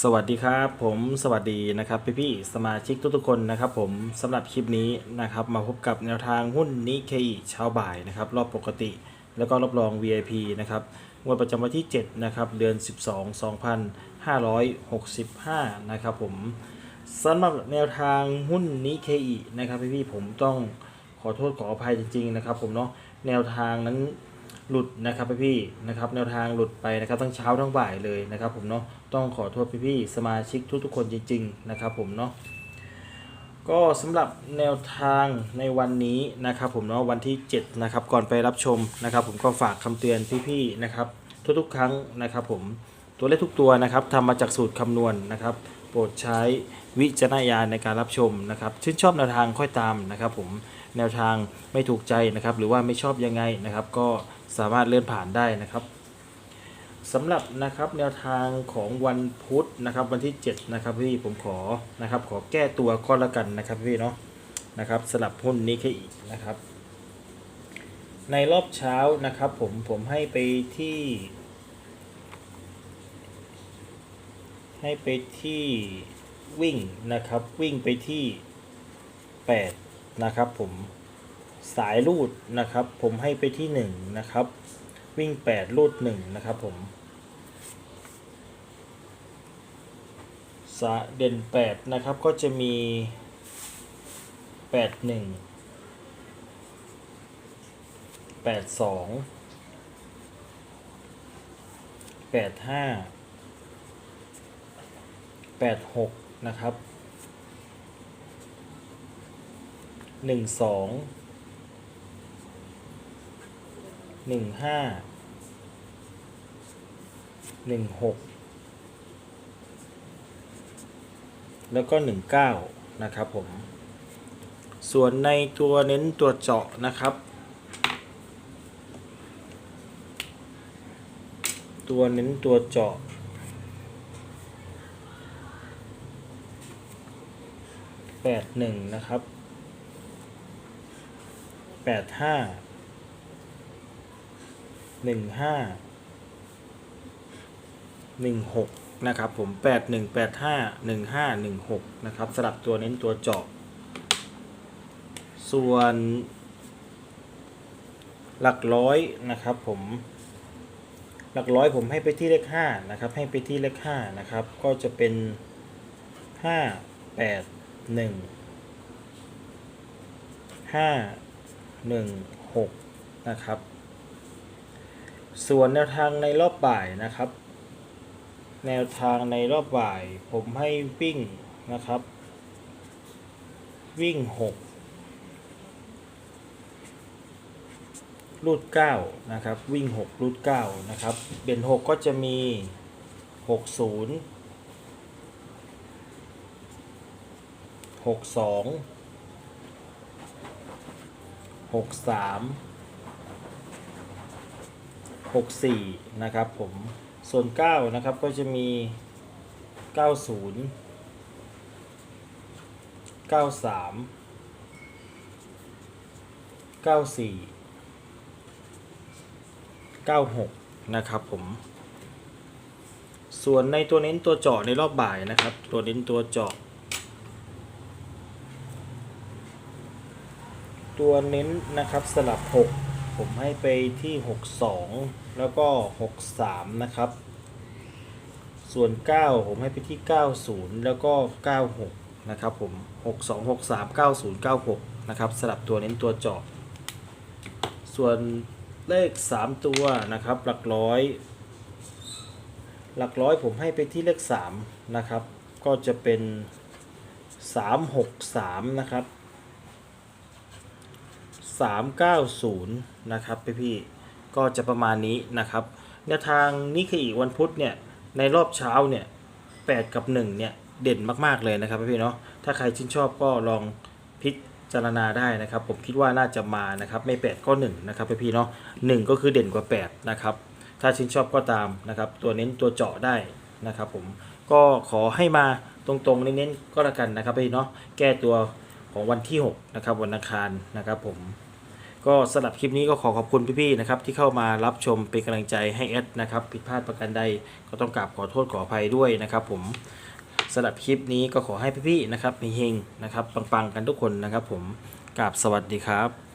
สวัสดีครับผมสวัสดีนะครับพี่พี่สมาชิกทุกๆคนนะครับผมสำหรับคลิปนี้นะครับมาพบกับแนวทางหุ้นนิเคอิเช้าบ่ายนะครับรอบปกติ แล้วก็รอบรอง VIP นะครับงวดประจำวันที่7นะครับเดือน 12 2565นะครับผมสำหรับแนวทางหุ้นนิเคอินะครับพี่พี่ผมต้องขอโทษขออภัยจริงๆนะครับผมเนาะแนวทางนั้น หลุดนะครับพี่ๆนะครับแนวทางหลุดไปนะครับทั้งเช้าทั้งบ่ายเลยนะครับ ผมเนาะต้องขอโทษพี่ๆสมาชิกทุกๆคนจริงๆนะครับ ผมเนาะก็สำหรับแนวทางในวันนี้นะครับ ผมเนาะวันที่7นะครับก่อนไปรับชมนะครับ ผมก็ฝากคำเตือนพี่ๆนะครับ ทุกๆ ครั้งนะครับ ผมตัวเลขทุกตัวนะครับทำมาจากสูตรคำนวณนะครับ โปรดใช้วิจารณญาณในการรับชมนะครับชื่นชอบแนวทางค่อยตามนะครับ ผม แนวทางไม่ถูกใจนะครับ หรือว่าไม่ชอบยังไงนะครับ ก็สามารถเลื่อนผ่านได้นะครับสำหรับนะครับแนวทางของวันพุธนะครับ วันที่7นะครับพี่ผมขอนะครับ ขอแก้ตัวก็แล้วกันนะครับพี่เนาะนะครับ สลับหุ้นนี้แค่อีกนะครับ ในรอบเช้านะครับ ผมผมให้ไปที่ ให้ไปที่วิ่งนะครับ วิ่งไปที่ 8 นะครับผมสายรูดนะครับ ผมให้ไปที่1นะครับ วิ่ง 8 รูด1นะครับผมสะเด่น 8 นะครับก็จะมี 8 1 8 2 8 5 8 6 นะครับ หนึ่งสองหนึ่งห้าหนึ่งหกแล้วก็หนึ่งเก้านะครับผม ส่วนในตัวเน้นตัวเจาะนะครับ ตัวเน้นตัวเจาะแปดหนึ่งนะครับ แปดห้าหนึ่งห้าหนึ่งหกนะครับผมแปดหนึ่งแปดห้าหนึ่งห้าหนึ่งหกนะครับสลับตัวเน้นตัวเจาะส่วนหลักร้อยนะครับผมหลักร้อยผมให้ไปที่เลขห้านะครับ ให้ไปที่เลขห้านะครับ ก็จะเป็นห้าแปดหนึ่งห้า หนึ่งหกนะครับ ส่วนแนวทางในรอบบ่ายนะครับ แนวทางในรอบบ่าย ผมให้วิ่งนะครับ วิ่งหกรูดเก้านะครับ วิ่งหกรูดเก้านะครับเด่นหกก็จะมีหกศูนย์ หกสามหกสี่นะครับผมส่วนเก้านะครับก็จะมีเก้าศูนย์เก้าสามเก้าสี่เก้าหกนะครับผมส่วนในตัวเน้นตัวเจาะในรอบบ่ายนะครับ ตัวเน้นตัวเจาะ ตัวเน้นนะครับสลับ 6 ผมให้ไปที่ 62 แล้วก็ 63 นะครับ ส่วน 9 ผมให้ไปที่ 90 แล้วก็ 96 นะครับผม 62 63 90 96 นะครับสลับตัวเน้นตัวเจาะส่วนเลข 3 ตัวนะครับ หลักร้อย หลักร้อยผมให้ไปที่เลข 3 นะครับ ก็จะเป็น 363 นะครับ 390 นะครับพี่พี่ก็จะประมาณนี้นะครับแนวทางนิเคอีวันพุธเนี่ยในรอบเช้าเนี่ย8กับ1เนี่ยเด่นมากๆเลยนะครับพี่พี่เนาะถ้าใครชื่นชอบก็ลองพิจารณาได้นะครับ ผมคิดว่าน่าจะมานะครับไม่ 8 ก็1นะครับพี่พี่เนาะ1ก็คือเด่นกว่า 8 นะครับถ้าชื่นชอบก็ตามนะครับ ตัวเน้นตัวเจาะได้นะครับ ผมก็ขอให้มาตรงๆเน้นๆก็แล้วกันนะครับพี่เนาะแก้ตัวของวันที่ 6 นะครับวันอังคารนะครับผม ก็สำหรับคลิปนี้ก็ขอขอบคุณพี่ๆนะครับที่เข้ามารับชมเป็นกำลังใจให้แอดนะครับผิดพลาดประการใดก็ต้องกราบขอโทษขออภัยด้วยนะครับผมสำหรับคลิปนี้ก็ขอให้พี่ๆนะครับมีเฮงนะครับปังๆกันทุกคนนะครับผมกราบสวัสดีครับ